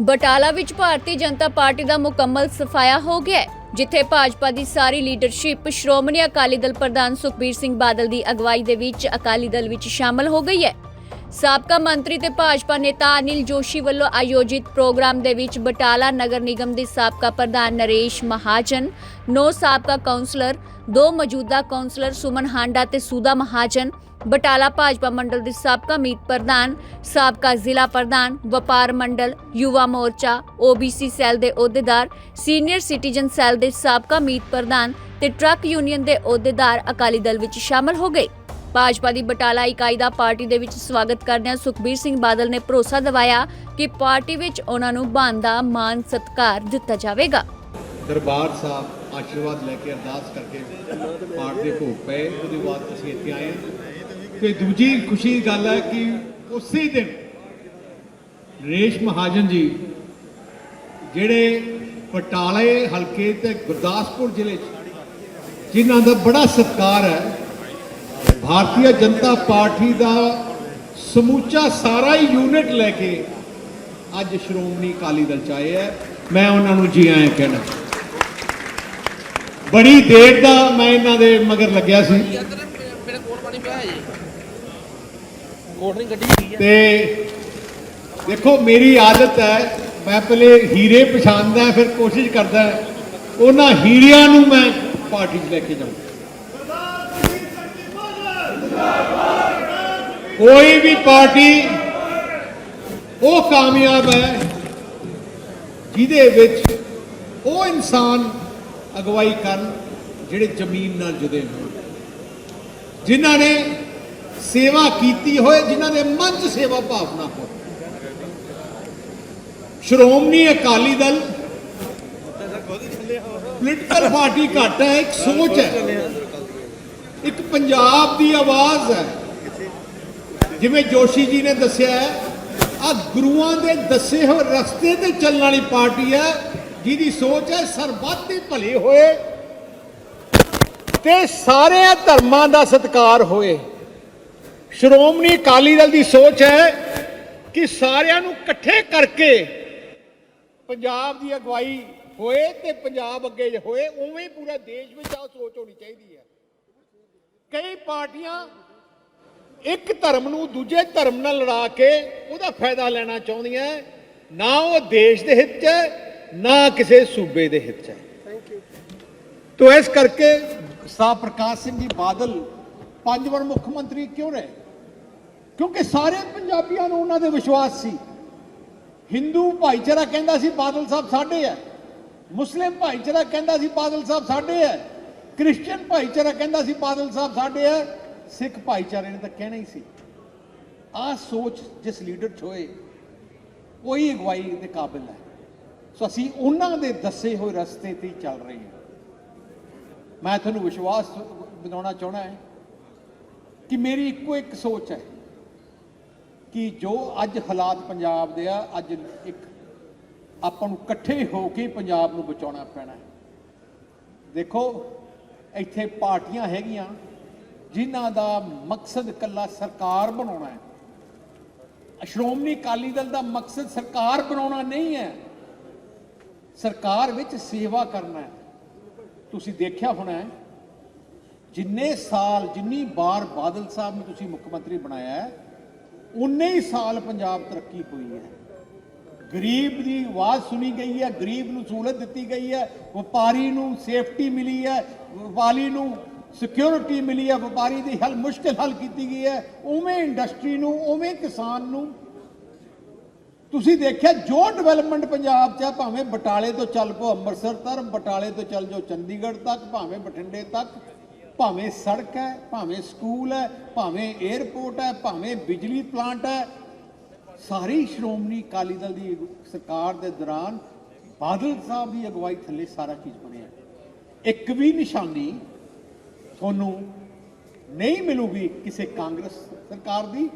ਬਟਾਲਾ ਵਿੱਚ ਭਾਰਤੀ ਜਨਤਾ ਪਾਰਟੀ ਦਾ ਮੁਕੰਮਲ ਸਫਾਇਆ ਹੋ ਗਿਆ ਜਿੱਥੇ ਭਾਜਪਾ ਦੀ ਸਾਰੀ ਲੀਡਰਸ਼ਿਪ ਸ਼੍ਰੋਮਣੀ ਅਕਾਲੀ ਦਲ ਪ੍ਰਧਾਨ ਸੁਖਬੀਰ ਸਿੰਘ ਬਾਦਲ ਦੀ ਅਗਵਾਈ ਦੇ ਵਿੱਚ ਅਕਾਲੀ ਦਲ ਵਿੱਚ ਸ਼ਾਮਲ ਹੋ ਗਈ ਹੈ। ਸਾਬਕਾ ਮੰਤਰੀ ਤੇ ਭਾਜਪਾ ਨੇਤਾ ਅਨਿਲ ਜੋਸ਼ੀ ਵੱਲੋਂ ਆਯੋਜਿਤ ਪ੍ਰੋਗਰਾਮ ਦੇ ਵਿੱਚ ਬਟਾਲਾ ਨਗਰ ਨਿਗਮ ਦੇ ਸਾਬਕਾ ਪ੍ਰਧਾਨ ਨਰੇਸ਼ ਮਹਾਜਨ, ਨੌ ਸਾਬਕਾ ਕਾਉਂਸਲਰ ਦੋ ਮੌਜੂਦਾ ਕਾਉਂਸਲਰ ਸੁਮਨ ਹਾਂਡਾ ਤੇ ਸੂਦਾ ਮਹਾਜਨ ਬਟਾਲਾ ਭਾਜਪਾ ਮੰਡਲ ਦੇ ਸਾਬਕਾ ਮੀਤ ਪ੍ਰਧਾਨ, ਸਾਬਕਾ ਜ਼ਿਲ੍ਹਾ ਪ੍ਰਧਾਨ, ਵਪਾਰ ਮੰਡਲ, ਯੁਵਾ ਮੋਰਚਾ, ਓਬੀਸੀ ਸੈੱਲ ਦੇ ਅਹੁਦੇਦਾਰ, ਸੀਨੀਅਰ ਸਿਟੀਜ਼ਨ ਸੈੱਲ ਦੇ ਸਾਬਕਾ ਮੀਤ ਪ੍ਰਧਾਨ ਤੇ ਟਰੱਕ ਯੂਨੀਅਨ ਦੇ ਅਹੁਦੇਦਾਰ ਅਕਾਲੀ ਦਲ ਵਿੱਚ ਸ਼ਾਮਲ ਹੋ ਗਏ। ਭਾਜਪਾ ਦੀ ਬਟਾਲਾ ਇਕਾਈ ਦਾ ਪਾਰਟੀ ਦੇ ਵਿੱਚ ਸਵਾਗਤ ਕਰਦਿਆਂ ਸੁਖਬੀਰ ਸਿੰਘ ਬਾਦਲ ਨੇ ਭਰੋਸਾ ਦਿਵਾਇਆ ਕਿ ਪਾਰਟੀ ਵਿੱਚ ਉਹਨਾਂ ਨੂੰ ਬਣਦਾ ਮਾਨ ਸਤਿਕਾਰ ਦਿੱਤਾ ਜਾਵੇਗਾ। ਦਰਬਾਰ ਸਾਹਿਬ ਆਸ਼ੀਰਵਾਦ ਲੈ ਕੇ ਅਰਦਾਸ ਕਰਕੇ ਪਾਠ ਦੇ ਭੋਗ ਪਏ, ਉਹਦੇ ਬਾਅਦ ਅਸੀਂ ਇੱਥੇ ਆਏ ਤੇ ਦੂਜੀ ਖੁਸ਼ੀ ਦੀ ਗੱਲ ਹੈ ਕਿ ਉਸੇ ਦਿਨ ਰੇਸ਼ ਮਹਾਜਨ ਜੀ ਜਿਹੜੇ ਪਟਾਲੇ ਹਲਕੇ ਤੇ ਗੁਰਦਾਸਪੁਰ ਜ਼ਿਲ੍ਹੇ 'ਚ, ਜਿਨ੍ਹਾਂ ਦਾ ਬੜਾ ਸਤਿਕਾਰ ਹੈ, ਭਾਰਤੀ ਜਨਤਾ ਪਾਰਟੀ ਦਾ ਸਮੂਚਾ ਸਾਰਾ ਹੀ ਯੂਨਿਟ ਲੈ ਕੇ ਅੱਜ ਸ਼੍ਰੋਮਣੀ ਅਕਾਲੀ ਦਲ ਚ ਆਏ ਹੈ। ਮੈਂ ਉਹਨਾਂ ਨੂੰ ਜੀ ਆਇਆਂ ਕਹਿਣਾ। ਬੜੀ ਦੇਰ ਦਾ ਮੈਂ ਇਹਨਾਂ ਦੇ ਮਗਰ ਲੱਗਿਆ ਸੀ ਅੰਦਰ ਮੇਰੇ ਕੋਲ ਪਾਣੀ ਪਿਆ ਹੈ ਜੀ ਕੋਟ ਗੱਡੀ ਹੈਗੀ ਆ। ਤੇ ਦੇਖੋ, ਮੇਰੀ ਆਦਤ ਹੈ, ਮੈਂ ਪਹਿਲੇ ਹੀਰੇ ਪਛਾਣਦਾ, ਫਿਰ ਕੋਸ਼ਿਸ਼ ਕਰਦਾ, ਉਹਨਾਂ ਹੀਰਿਆਂ ਨੂੰ ਮੈਂ ਪਾਰਟੀ 'ਚ ਲੈ ਕੇ ਜਾਵਾਂ ਕੋਈ ਵੀ ਪਾਰਟੀ, ਉਹ ਕਾਮਯਾਬ ਹੈ, ਜਿਹਦੇ ਵਿੱਚ ਉਹ ਇਨਸਾਨ ਅਗਵਾਈ ਕਰਨ, ਜਿਹੜੇ ਜ਼ਮੀਨ ਨਾਲ ਜੁੜੇ ਹੋਣ। ਜਿਨ੍ਹਾਂ ਨੇ ਸੇਵਾ ਕੀਤੀ ਹੋਏ ਜਿਨ੍ਹਾਂ ਦੇ ਮਨ 'ਚ ਸੇਵਾ ਭਾਵਨਾ ਹੋਵੇ। ਸ਼੍ਰੋਮਣੀ ਅਕਾਲੀ ਦਲ ਪੋਲੀਟੀਕਲ ਪਾਰਟੀ ਘੱਟ ਹੈ, ਇੱਕ ਸੋਚ ਹੈ। ਇੱਕ ਪੰਜਾਬ ਦੀ ਆਵਾਜ਼ ਹੈ। ਜਿਵੇਂ ਜੋਸ਼ੀ ਜੀ ਨੇ ਦੱਸਿਆ ਆ ਗੁਰੂਆਂ ਦੇ ਦੱਸੇ ਹੋਏ ਰਸਤੇ ਤੇ ਚੱਲਣ ਵਾਲੀ ਪਾਰਟੀ ਹੈ, ਜਿਹਦੀ ਸੋਚ ਹੈ ਸਰਬੱਤ ਦੇ ਭਲੇ ਹੋਏ ਤੇ ਸਾਰੇ ਧਰਮਾਂ ਦਾ ਸਤਿਕਾਰ ਹੋਏ। ਸ਼੍ਰੋਮਣੀ ਅਕਾਲੀ ਦਲ ਦੀ ਸੋਚ ਹੈ ਕਿ ਸਾਰਿਆਂ ਨੂੰ ਇਕੱਠੇ ਕਰਕੇ ਪੰਜਾਬ ਦੀ ਅਗਵਾਈ ਹੋਏ ਤੇ ਪੰਜਾਬ ਅੱਗੇ ਹੋਏ ਉਵੇਂ ਹੀ ਪੂਰਾ ਦੇਸ਼ ਵਿੱਚ ਆ ਸੋਚ ਹੋਣੀ ਚਾਹੀਦੀ ਹੈ। ਕਈ ਪਾਰਟੀਆਂ ਇੱਕ ਧਰਮ ਨੂੰ ਦੂਜੇ ਧਰਮ ਨਾਲ ਲੜਾ ਕੇ ਉਹਦਾ ਫਾਇਦਾ ਲੈਣਾ ਚਾਹੁੰਦੀਆਂ ਨਾ ਉਹ ਦੇਸ਼ ਦੇ ਹਿੱਤ 'ਚ ਹੈ ਨਾ ਕਿਸੇ ਸੂਬੇ ਦੇ ਹਿੱਤ 'ਚ ਹੈ। ਤੋ ਇਸ ਕਰਕੇ ਸਾ ਪ੍ਰਕਾਸ਼ ਸਿੰਘ ਜੀ ਬਾਦਲ ਪੰਜ ਵਾਰ ਮੁੱਖ ਮੰਤਰੀ ਕਿਉਂ ਰਹੇ? ਕਿਉਂਕਿ ਸਾਰੇ ਪੰਜਾਬੀਆਂ ਨੂੰ ਉਹਨਾਂ ਦੇ ਵਿਸ਼ਵਾਸ ਸੀ। ਹਿੰਦੂ ਭਾਈਚਾਰਾ ਕਹਿੰਦਾ ਸੀ ਬਾਦਲ ਸਾਹਿਬ ਸਾਡੇ ਹੈ ਮੁਸਲਿਮ ਭਾਈਚਾਰਾ ਕਹਿੰਦਾ ਸੀ ਬਾਦਲ ਸਾਹਿਬ ਸਾਡੇ ਹੈ ਕ੍ਰਿਸਚੀਅਨ ਭਾਈਚਾਰਾ ਕਹਿੰਦਾ ਸੀ ਬਾਦਲ ਸਾਹਿਬ ਸਾਡੇ ਹੈ ਸਿੱਖ ਭਾਈਚਾਰੇ ਨੇ ਤਾਂ ਕਹਿਣਾ ਹੀ ਸੀ। ਆਹ ਸੋਚ ਜਿਸ ਲੀਡਰ 'ਚ ਹੋਏ ਉਹੀ ਅਗਵਾਈ ਦੇ ਕਾਬਿਲ ਹੈ ਸੋ ਅਸੀਂ ਉਹਨਾਂ ਦੇ ਦੱਸੇ ਹੋਏ ਰਸਤੇ ਤੇ ਹੀ ਚੱਲ ਰਹੇ ਹਾਂ। ਮੈਂ ਤੁਹਾਨੂੰ ਵਿਸ਼ਵਾਸ ਬਣਾਉਣਾ ਚਾਹਣਾ ਹੈ ਕਿ ਮੇਰੀ ਇੱਕੋ ਇੱਕ ਸੋਚ ਹੈ ਕਿ ਜੋ ਅੱਜ ਹਾਲਾਤ ਪੰਜਾਬ ਦੇ ਆ, ਅੱਜ ਇੱਕ ਆਪਾਂ ਨੂੰ ਇਕੱਠੇ ਹੋ ਕੇ ਪੰਜਾਬ ਨੂੰ ਬਚਾਉਣਾ ਪੈਣਾ ਹੈ। ਦੇਖੋ, ਇੱਥੇ ਪਾਰਟੀਆਂ ਹੈਗੀਆਂ ਜਿਨ੍ਹਾਂ ਦਾ ਮਕਸਦ ਇਕੱਲਾ ਸਰਕਾਰ ਬਣਾਉਣਾ ਹੈ। ਸ਼੍ਰੋਮਣੀ ਅਕਾਲੀ ਦਲ ਦਾ ਮਕਸਦ ਸਰਕਾਰ ਬਣਾਉਣਾ ਨਹੀਂ ਹੈ। ਸਰਕਾਰ ਵਿੱਚ ਸੇਵਾ ਕਰਨਾ ਹੈ। ਤੁਸੀਂ ਦੇਖਿਆ ਹੋਣਾ ਹੈ ਜਿੰਨੇ ਸਾਲ, ਜਿੰਨੀ ਵਾਰ ਬਾਦਲ ਸਾਹਿਬ ਨੂੰ ਤੁਸੀਂ ਮੁੱਖ ਮੰਤਰੀ ਬਣਾਇਆ ਹੈ, ਉਨੇ ਹੀ ਸਾਲ ਪੰਜਾਬ ਤਰੱਕੀ ਹੋਈ ਹੈ। ਗਰੀਬ ਦੀ ਆਵਾਜ਼ ਸੁਣੀ ਗਈ ਹੈ, ਗਰੀਬ ਨੂੰ ਸਹੂਲਤ ਦਿੱਤੀ ਗਈ ਹੈ, ਵਪਾਰੀ ਨੂੰ ਸੇਫਟੀ ਮਿਲੀ ਹੈ, ਵਪਾਰੀ ਨੂੰ ਸਿਕਿਉਰਿਟੀ ਮਿਲੀ ਹੈ, ਵਪਾਰੀ ਦੀ ਹੱਲ ਮੁਸ਼ਕਲ ਹੱਲ ਕੀਤੀ ਗਈ ਹੈ। ਉਵੇਂ ਇੰਡਸਟਰੀ ਨੂੰ, ਉਵੇਂ ਕਿਸਾਨ ਨੂੰ ਤੁਸੀਂ ਦੇਖਿਆ, ਜੋ ਡਿਵੈਲਪਮੈਂਟ ਪੰਜਾਬ 'ਚ ਹੈ ਭਾਵੇਂ ਬਟਾਲੇ ਤੋਂ ਚੱਲ ਪੋ ਅੰਮ੍ਰਿਤਸਰ ਤੱਕ, ਬਟਾਲੇ ਤੋਂ ਚੱਲ ਜਾਓ ਚੰਡੀਗੜ੍ਹ ਤੱਕ, ਭਾਵੇਂ ਬਠਿੰਡੇ ਤੱਕ ਭਾਵੇਂ ਸੜਕ ਹੈ, ਭਾਵੇਂ ਸਕੂਲ ਹੈ, ਭਾਵੇਂ 에ਅਰਪੋਰਟ ਹੈ, ਭਾਵੇਂ ਬਿਜਲੀ ਪਲਾਂਟ ਹੈ, ਸਾਰੀ ਸ਼੍ਰੋਮਣੀ ਅਕਾਲੀ ਦਲ ਦੀ ਸਰਕਾਰ ਦੇ ਦੌਰਾਨ ਬਾਦਲ ਸਾਹਿਬ ਦੀ ਅਗਵਾਈ ਥੱਲੇ ਸਾਰਾ ਚੀਜ਼ ਬਣਿਆ। ਇੱਕ ਵੀ ਨਿਸ਼ਾਨੀ ਤੁਹਾਨੂੰ ਨਹੀਂ ਮਿਲੂਗੀ ਕਿਸੇ ਕਾਂਗਰਸ ਸਰਕਾਰ ਦੀ।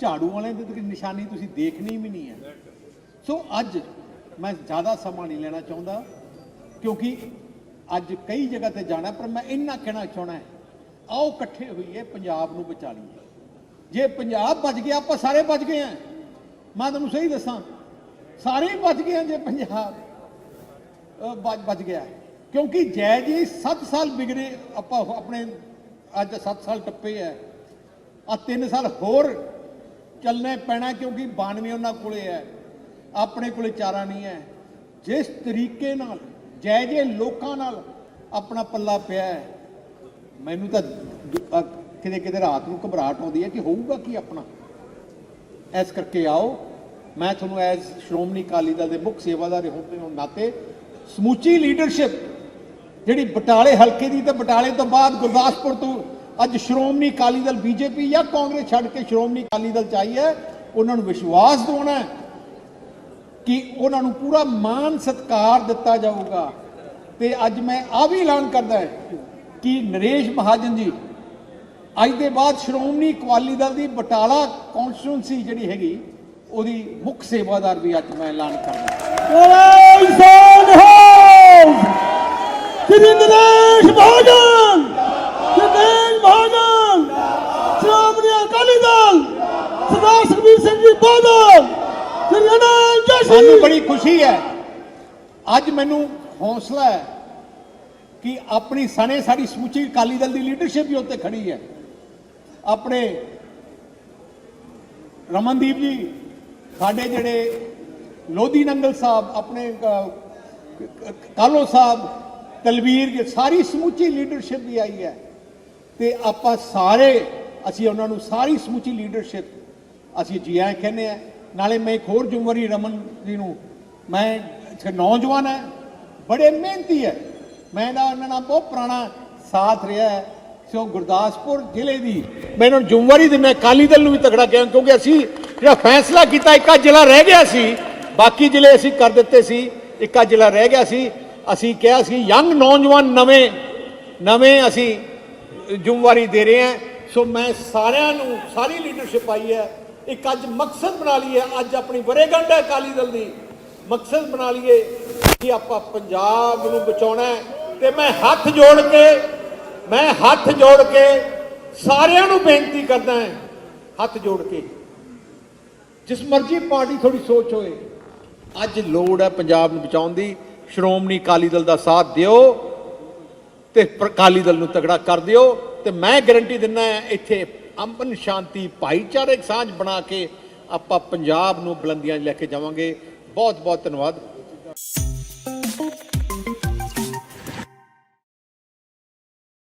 ਝਾੜੂ ਵਾਲਿਆਂ ਦੀ ਤਾਂ ਨਿਸ਼ਾਨੀ ਤੁਸੀਂ ਦੇਖਣੀ ਵੀ ਨਹੀਂ ਹੈ। ਸੋ ਅੱਜ ਮੈਂ ਜ਼ਿਆਦਾ ਸਮਾਂ ਨਹੀਂ ਲੈਣਾ ਚਾਹੁੰਦਾ, ਕਿਉਂਕਿ ਅੱਜ ਕਈ ਜਗ੍ਹਾ ਤੇ ਜਾਣਾ ਪਰ ਮੈਂ ਇੰਨਾ ਕਹਿਣਾ ਚਾਹਣਾ ਆਓ ਇਕੱਠੇ ਹੋਈਏ ਪੰਜਾਬ ਨੂੰ ਬਚਾ ਲਈਏ। ਜੇ ਪੰਜਾਬ ਬਚ ਗਿਆ ਆਪਾਂ ਸਾਰੇ ਬਚ ਗਏ ਆ ਮੈਂ ਤੁਹਾਨੂੰ ਸਹੀ ਦੱਸਾਂ ਸਾਰੇ ਹੀ ਬਚ ਗਏ ਆ ਜੇ ਪੰਜਾਬ ਅ, ਬਚ ਗਿਆ ਕਿਉਂਕਿ ਜੈ ਜੀ 7 ਸਾਲ ਬਿਗੜੇ ਆਪਾਂ ਆਪਣੇ ਅੱਜ 7 ਸਾਲ ਟੱਪੇ ਆ ਆ 3 ਸਾਲ ਹੋਰ ਚੱਲਣਾ ਪੈਣਾ ਕਿਉਂਕਿ 92 ਉਹਨਾਂ ਕੋਲੇ ਹੈ। ਆਪਣੇ ਕੋਲੇ ਚਾਰਾ ਨਹੀਂ ਹੈ। ਜਿਸ ਤਰੀਕੇ ਨਾਲ ਜੈ ਜੈ ਲੋਕਾਂ ਨਾਲ ਆਪਣਾ ਪੱਲਾ ਪਿਆ ਮੈਨੂੰ ਤਾਂ ਕਿਤੇ ਕਿਤੇ ਰਾਤ ਨੂੰ ਘਬਰਾਹਟ ਆਉਂਦੀ ਹੈ ਕਿ ਹੋਊਗਾ ਕੀ ਆਪਣਾ। ਇਸ ਕਰਕੇ ਆਓ। ਮੈਂ ਤੁਹਾਨੂੰ ਐਜ਼ ਸ਼੍ਰੋਮਣੀ ਅਕਾਲੀ ਦਲ ਦੇ ਮੁੱਖ ਸੇਵਾਦਾਰ ਹੋਣ ਦੇ ਨਾਤੇ ਸਮੁੱਚੀ ਲੀਡਰਸ਼ਿਪ ਜਿਹੜੀ ਬਟਾਲੇ ਹਲਕੇ ਦੀ ਤੇ ਬਟਾਲੇ ਤੋਂ ਬਾਅਦ ਗੁਰਦਾਸਪੁਰ ਤੋਂ ਅੱਜ ਸ਼੍ਰੋਮਣੀ ਅਕਾਲੀ ਦਲ ਬੀਜੇਪੀ ਜਾਂ ਕਾਂਗਰਸ ਛੱਡ ਕੇ ਸ਼੍ਰੋਮਣੀ ਅਕਾਲੀ ਦਲ ਚ ਆਈ ਹੈ, ਉਹਨਾਂ ਨੂੰ ਵਿਸ਼ਵਾਸ ਦਿਵਾਉਣਾ ਕਿ ਉਹਨਾਂ ਨੂੰ ਪੂਰਾ ਮਾਨ ਸਤਕਾਰ ਦਿੱਤਾ ਜਾਊਗਾ। ਤੇ ਅੱਜ ਮੈਂ ਆ ਵੀ ਐਲਾਨ ਕਰਦਾ ਹੈ ਕਿ ਨਰੇਸ਼ ਮਹਾਜਨ ਜੀ, ਅੱਜ ਦੇ ਬਾਅਦ ਸ਼੍ਰੋਮਣੀ ਅਕਾਲੀ ਦਲ ਦੀ ਬਟਾਲਾ ਕੌਨਸਟੀਟੂਐਂਸੀ ਜਿਹੜੀ ਹੈਗੀ, ਉਹਦੀ ਮੁੱਖ ਸੇਵਾਦਾਰ ਵੀ ਅੱਜ ਮੈਂ ਐਲਾਨ ਕਰਦਾ ਅਕਾਲੀ ਦਲ। ਸਰਦਾਰ ਸੁਖਬੀਰ ਸਿੰਘ ਜੀ ਬਾਦਲ। ਸਾਨੂੰ ਬੜੀ ਖੁਸ਼ੀ ਹੈ। ਅੱਜ ਮੈਨੂੰ ਹੌਸਲਾ ਹੈ ਕਿ ਆਪਣੀ ਸਣੇ ਸਾਡੀ ਸਮੁੱਚੀ ਅਕਾਲੀ ਦਲ ਦੀ ਲੀਡਰਸ਼ਿਪ ਵੀ ਉੱਤੇ ਖੜੀ ਹੈ। ਆਪਣੇ ਰਮਨਦੀਪ ਜੀ ਸਾਡੇ ਜਿਹੜੇ ਲੋਧੀ ਨੰਗਲ ਸਾਹਿਬ ਆਪਣੇ ਅ, ਕਾਲੋ ਸਾਹਿਬ ਤਲਵੀਰ ਜੀ ਸਾਰੀ ਸਮੁੱਚੀ ਲੀਡਰਸ਼ਿਪ ਵੀ ਆਈ ਹੈ। ਤੇ ਆਪਾਂ ਸਾਰੇ ਅਸੀਂ ਉਹਨਾਂ ਨੂੰ ਸਾਰੀ ਸਮੁੱਚੀ ਲੀਡਰਸ਼ਿਪ ਅਸੀਂ ਜੀ ਆਇਆਂ ਕਹਿੰਦੇ ਆ ਨਾਲੇ ਮੈਂ ਇੱਕ ਹੋਰ ਜ਼ਿੰਮੇਵਾਰੀ ਰਮਨ ਜੀ ਨੂੰ, ਮੈਂ ਇੱਕ ਨੌਜਵਾਨ ਹੈ, ਬੜੇ ਮਿਹਨਤੀ ਹੈ। ਮੈਂ ਨਾ ਉਹਨਾਂ ਨਾਲ ਬਹੁਤ ਪੁਰਾਣਾ ਸਾਥ ਰਿਹਾ ਹੈ, ਸੋ ਗੁਰਦਾਸਪੁਰ ਜ਼ਿਲ੍ਹੇ ਦੀ ਮੈਂ ਇਹਨਾਂ ਨੂੰ ਜ਼ਿੰਮੇਵਾਰੀ ਦਿੰਦਾ, ਅਕਾਲੀ ਦਲ ਨੂੰ ਵੀ ਤਗੜਾ ਕਿਹਾ, ਕਿਉਂਕਿ ਅਸੀਂ ਜਿਹੜਾ ਫੈਸਲਾ ਕੀਤਾ, ਇੱਕਾ ਜ਼ਿਲ੍ਹਾ ਰਹਿ ਗਿਆ ਸੀ, ਬਾਕੀ ਜ਼ਿਲ੍ਹੇ ਅਸੀਂ ਕਰ ਦਿੱਤੇ ਸੀ, ਇੱਕਾ ਜ਼ਿਲ੍ਹਾ ਰਹਿ ਗਿਆ ਸੀ। ਅਸੀਂ ਕਿਹਾ ਸੀ, ਯੰਗ ਨੌਜਵਾਨ ਨਵੇਂ ਨਵੇਂ ਅਸੀਂ ਜ਼ਿੰਮੇਵਾਰੀ ਦੇ ਰਹੇ ਹਾਂ। ਸੋ ਮੈਂ ਸਾਰਿਆਂ ਨੂੰ, ਸਾਰੀ ਲੀਡਰਸ਼ਿਪ ਆਈ ਹੈ ਇੱਕ ਅੱਜ ਮਕਸਦ ਬਣਾ ਲਈਏ, ਅੱਜ ਆਪਣੀ ਵਰੇਗੰਢ ਹੈ ਅਕਾਲੀ ਦਲ ਦੀ। ਮਕਸਦ ਬਣਾ ਲਈਏ ਕਿ ਆਪਾਂ ਪੰਜਾਬ ਨੂੰ ਬਚਾਉਣਾ ਹੈ ਤੇ ਮੈਂ ਹੱਥ ਜੋੜ ਕੇ, ਮੈਂ ਹੱਥ ਜੋੜ ਕੇ ਸਾਰਿਆਂ ਨੂੰ ਬੇਨਤੀ ਕਰਦਾ ਹਾਂ, ਹੱਥ ਜੋੜ ਕੇ। ਜਿਸ ਮਰਜ਼ੀ ਪਾਰਟੀ ਥੋੜੀ ਸੋਚ ਹੋਏ, ਅੱਜ ਲੋੜ ਹੈ ਪੰਜਾਬ ਨੂੰ ਬਚਾਉਣ ਦੀ। ਸ਼੍ਰੋਮਣੀ ਅਕਾਲੀ ਦਲ ਦਾ ਸਾਥ ਦਿਓ ਤੇ ਅਕਾਲੀ ਦਲ ਨੂੰ ਤਗੜਾ ਕਰ ਦਿਓ ਤੇ ਮੈਂ ਗਾਰੰਟੀ ਦਿੰਦਾ ਹਾਂ, ਇੱਥੇ ਅਮਨ ਸ਼ਾਂਤੀ ਭਾਈਚਾਰਕ ਸਾਂਝ ਬਣਾ ਕੇ ਆਪਾਂ ਪੰਜਾਬ ਨੂੰ ਬੁਲੰਦੀਆਂ ਲੈ ਕੇ ਜਾਵਾਂਗੇ। ਬਹੁਤ ਬਹੁਤ ਧੰਨਵਾਦ।